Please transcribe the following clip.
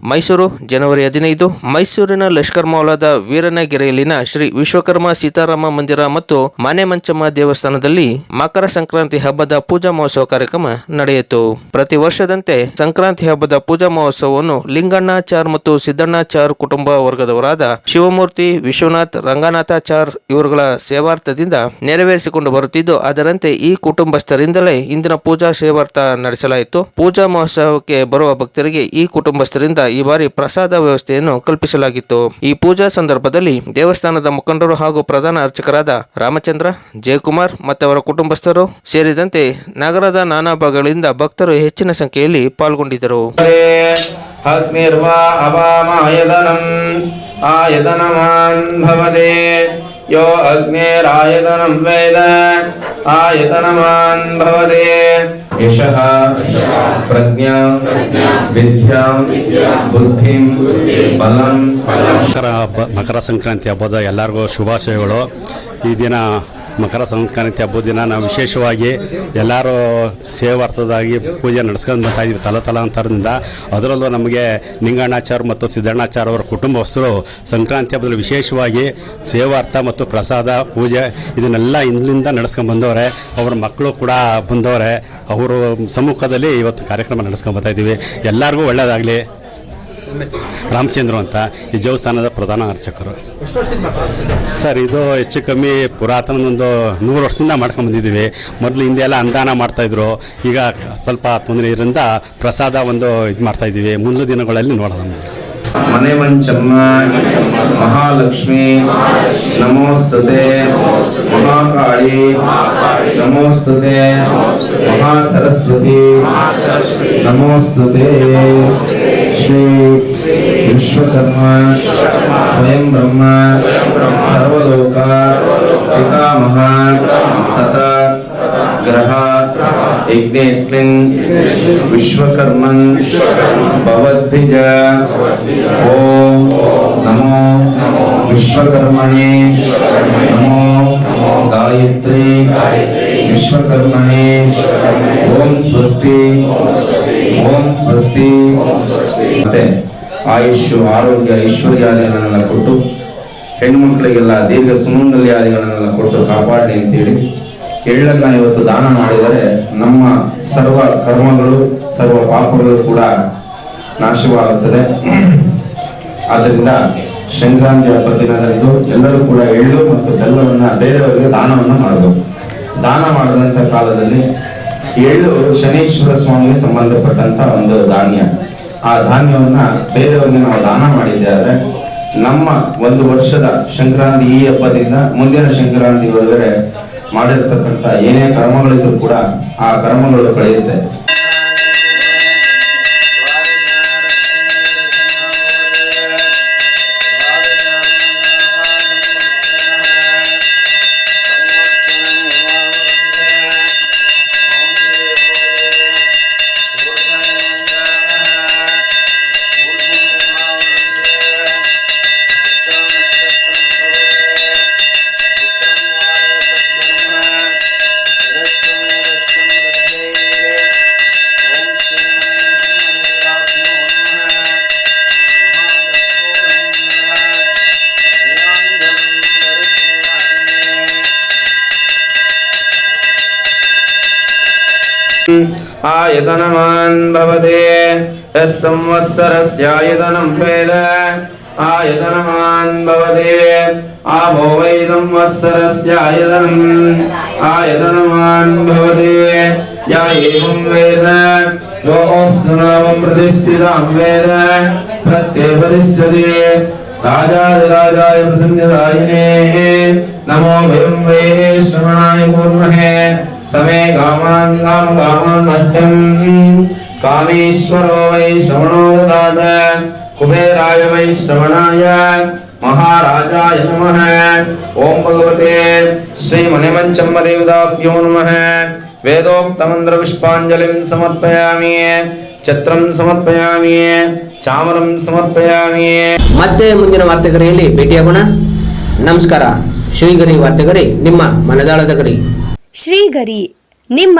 ಮೈಸೂರು, ಜನವರಿ ಹದಿನೈದು, ಮೈಸೂರಿನ ಲಷ್ಕರ್ ಮೌಲಾದ ವೀರನಗೆರೆಯಲ್ಲಿನ ಶ್ರೀ ವಿಶ್ವಕರ್ಮ ಸೀತಾರಾಮ ಮಂದಿರ ಮತ್ತು ಮನೆ ಮಂಚಮ್ಮ ದೇವಸ್ಥಾನದಲ್ಲಿ ಮಕರ ಸಂಕ್ರಾಂತಿ ಹಬ್ಬದ ಪೂಜಾ ಮಹೋತ್ಸವ ಕಾರ್ಯಕ್ರಮ ನಡೆಯಿತು. ಪ್ರತಿ ವರ್ಷದಂತೆ ಸಂಕ್ರಾಂತಿ ಹಬ್ಬದ ಪೂಜಾ ಮಹೋತ್ಸವವನ್ನು ಲಿಂಗಣ್ಣಾಚಾರ್ ಮತ್ತು ಸಿದ್ದಣ್ಣಾಚಾರ್ ಕುಟುಂಬ ವರ್ಗದವರಾದ ಶಿವಮೂರ್ತಿ, ವಿಶ್ವನಾಥ್ ರಂಗನಾಥಾಚಾರ್ ಇವರುಗಳ ಸೇವಾರ್ಥದಿಂದ ನೆರವೇರಿಸಿಕೊಂಡು ಬರುತ್ತಿದ್ದು, ಅದರಂತೆ ಈ ಕುಟುಂಬಸ್ಥರಿಂದಲೇ ಇಂದಿನ ಪೂಜಾ ಸೇವಾರ್ಥ ನಡೆಸಲಾಯಿತು. ಪೂಜಾ ಮಹೋತ್ಸವಕ್ಕೆ ಬರುವ ಭಕ್ತರಿಗೆ ಈ ಕುಟುಂಬಸ್ಥರಿಂದ ಈ ಬಾರಿ ಪ್ರಸಾದ ವ್ಯವಸ್ಥೆಯನ್ನು ಕಲ್ಪಿಸಲಾಗಿತ್ತು. ಈ ಪೂಜಾ ಸಂದರ್ಭದಲ್ಲಿ ದೇವಸ್ಥಾನದ ಮುಖಂಡರು ಹಾಗೂ ಪ್ರಧಾನ ಅರ್ಚಕರಾದ ರಾಮಚಂದ್ರ, ಜಯಕುಮಾರ್ ಅವರ ಕುಟುಂಬಸ್ಥರು ಸೇರಿದಂತೆ ನಗರದ ನಾನಾ ಭಾಗಗಳಿಂದ ಭಕ್ತರು ಹೆಚ್ಚಿನ ಸಂಖ್ಯೆಯಲ್ಲಿ ಪಾಲ್ಗೊಂಡಿದ್ದರು. ಯೋ ಅಗ್ನೇರಾಯತನಂ ವೇದ ಆಯತನಮಾನ್ ಭವದೇ अग्निरायतनं वेद आयतनमान् भवते यशः प्रज्ञां विद्यां बुद्धिं बलं ಮಕರ ಹಬ್ಬ ಮಕರ ಸಂಕ್ರಾಂತಿ ಹಬ್ಬದ ಎಲ್ಲರಿಗೂ ಶುಭಾಶಯಗಳು ಈ ದಿನ ಮಕರ ಸಂಕ್ರಾಂತಿ ಹಬ್ಬದ ದಿನ ನಾವು ವಿಶೇಷವಾಗಿ ಎಲ್ಲರೂ ಸೇವಾರ್ಥದಾಗಿ ಪೂಜೆ ನಡೆಸ್ಕೊಂಡು ಬರ್ತಾ ಇದ್ವಿ ತಲ ತಲಾಂತರದಿಂದ ಅದರಲ್ಲೂ ನಮಗೆ ನಿಂಗಣ್ಣಾಚಾರ್ ಮತ್ತು ಸಿದ್ದಣ್ಣಾಚಾರ್ ಅವರ ಕುಟುಂಬಸ್ಥರು ಸಂಕ್ರಾಂತಿ ಹಬ್ಬದಲ್ಲಿ ವಿಶೇಷವಾಗಿ ಸೇವಾರ್ಥ ಮತ್ತು ಪ್ರಸಾದ ಪೂಜೆ ಇದನ್ನೆಲ್ಲ ಇಂದಿನಿಂದ ನಡೆಸ್ಕೊಂಡು ಬಂದವರೆ. ಅವ್ರ ಮಕ್ಕಳು ಕೂಡ ಬಂದವರೆ. ಅವರು ಸಮ್ಮುಖದಲ್ಲಿ ಇವತ್ತು ಕಾರ್ಯಕ್ರಮ ನಡೆಸ್ಕೊಂಡು ಬರ್ತಾ ಇದ್ದೀವಿ ಎಲ್ಲರಿಗೂ ಒಳ್ಳೆಯದಾಗಲಿ ರಾಮಚಂದ್ರ ಅಂತ. ಈ ದೇವಸ್ಥಾನದ ಪ್ರಧಾನ ಅರ್ಚಕರು. ಸರ್, ಇದು ಹೆಚ್ಚು ಕಮ್ಮಿ ಪುರಾತನ ಒಂದು ನೂರು ವರ್ಷದಿಂದ ಮಾಡ್ಕೊಂಡು ಬಂದಿದ್ದೀವಿ. ಮೊದಲು ಹಿಂದೆ ಎಲ್ಲ ಅನುದಾನ ಮಾಡ್ತಾಯಿದ್ರು ಈಗ ಸ್ವಲ್ಪ ತೊಂದರೆ ಇದರಿಂದ ಪ್ರಸಾದ ಒಂದು ಇದು ಮಾಡ್ತಾಯಿದ್ದೀವಿ ಮುಂದಿನ ದಿನಗಳಲ್ಲಿ ನೋಡೋಣ ಮನೆ ಮಂಚಮ್ಮ ಮಹಾಲಕ್ಷ್ಮಿ ನಮೋಸ್ತುತೆ ಮಹಾಕಾಳಿ ನಮೋಸ್ತುತೆ ಮಹಾಸರಸ್ವತಿ ನಮೋಸ್ತುತೆ ಶ್ರೀ ವಿಶ್ವಕರ್ಮ ಸ್ವಯಂ ಬ್ರಹ್ಮ ಸರ್ವಲೋಕ ಪಿತಾಮಹ ತಥಾ ಗ್ರಹ ಯಜ್ಞೇಸ್ಮಿನ್ ವಿಶ್ವಕರ್ಮನ್ ಭವದ್ಭಿಜ. ಓಂ ನಮೋ ವಿಶ್ವಕರ್ಮಣೆ. ನಮೋ ಗಾಯತ್ರಿ ವಿಶ್ವಕರ್ಮಣೆ. ಓಂ ಸ್ವಸ್ತಿ. ಓಂ ಸ್ವಸ್ತಿ. ಮತ್ತೆ ಆಯುಷ್, ಆರೋಗ್ಯ, ಐಶ್ವರ್ಯಾದಿಗಳನ್ನೆಲ್ಲ ಕೊಟ್ಟು ಹೆಣ್ಮಕ್ಳಿಗೆಲ್ಲ ದೀರ್ಘ ಸುಮಂಗಲ್ಯಾದಿಗಳನ್ನೆಲ್ಲ ಕೊಟ್ಟು ಕಾಪಾಡಲಿ ಅಂತೇಳಿ. ಎಳ್ಳನ್ನ ಇವತ್ತು ದಾನ ಮಾಡಿದರೆ ನಮ್ಮ ಸರ್ವ ಕರ್ಮಗಳು, ಸರ್ವ ಪಾಪಗಳು ಕೂಡ ನಾಶವಾಗುತ್ತದೆ. ಆದ್ದರಿಂದ ಸಂಕ್ರಾಂತಿ ಹಬ್ಬ ದಿನದಂದು ಎಲ್ಲರೂ ಕೂಡ ಎಳ್ಳು ಮತ್ತು ಬೆಲ್ಲವನ್ನ ಬೇರೆಯವರಿಗೆ ದಾನವನ್ನು ಮಾಡಬೇಕು. ದಾನ ಮಾಡಿದಂತ ಕಾಲದಲ್ಲಿ ಎಳ್ಳು ಶನೀಶ್ವರ ಸ್ವಾಮಿಗೆ ಸಂಬಂಧಪಟ್ಟಂತ ಒಂದು ಧಾನ್ಯ. ಆ ಧಾನ್ಯವನ್ನ ಬೇರೆಯವರಿಗೆ ನಾವು ದಾನ ಮಾಡಿದ್ದಾರೆ ನಮ್ಮ ಒಂದು ವರ್ಷದ ಸಂಕ್ರಾಂತಿ ಈ ಹಬ್ಬದಿಂದ ಮುಂದಿನ ಸಂಕ್ರಾಂತಿವರೆಗೆ ಮಾಡಿರ್ತಕ್ಕಂಥ ಏನೇ ಕರ್ಮಗಳಿದ್ರು ಕೂಡ ಆ ಕರ್ಮಗಳು ಕಳೆಯುತ್ತೆ. आयतनमान् भवते यः संवत्सरस्यायतनं वेद आयतनमान् भवते आभो वैदं वत्सरस्यायतनम् आयतनमान् भवते या एवं वेद योऽप्सुनामं प्रतिष्ठितां वेद प्रत्ययपतिष्ठति राजाधिराजाय प्रसन्नदायिने नमो वयं वै श्रवणाय कुर्महे समे कामान् काम कामान् मह्यम् कामेश्वरो वै श्रवणो ददात कुबेराय वै श्रवणाय महाराजाय नमः ॐ भगवते श्रीमणिमञ्चम्म देवताभ्यो नमः वेदोक्तमन्त्रपुष्पाञ्जलिं समर्पयामि ಛತ್ರಂ ಸಮರ್ಪಯಾಮಿ ಚಾಮರಂ ಸಮರ್ಪಯಾಮಿ ಮತ್ತೆ ಮುಂದಿನ ವಾರ್ತೆಗರಿಯಲ್ಲಿ ಭೇಟಿಯಾಗೋಣ ನಮಸ್ಕಾರ ಶ್ರೀಗರಿ ವಾರ್ತೆಗರಿ ನಿಮ್ಮ ಮನದಾಳದ ಗರಿ ಶ್ರೀಗರಿ ನಿಮ್ಮ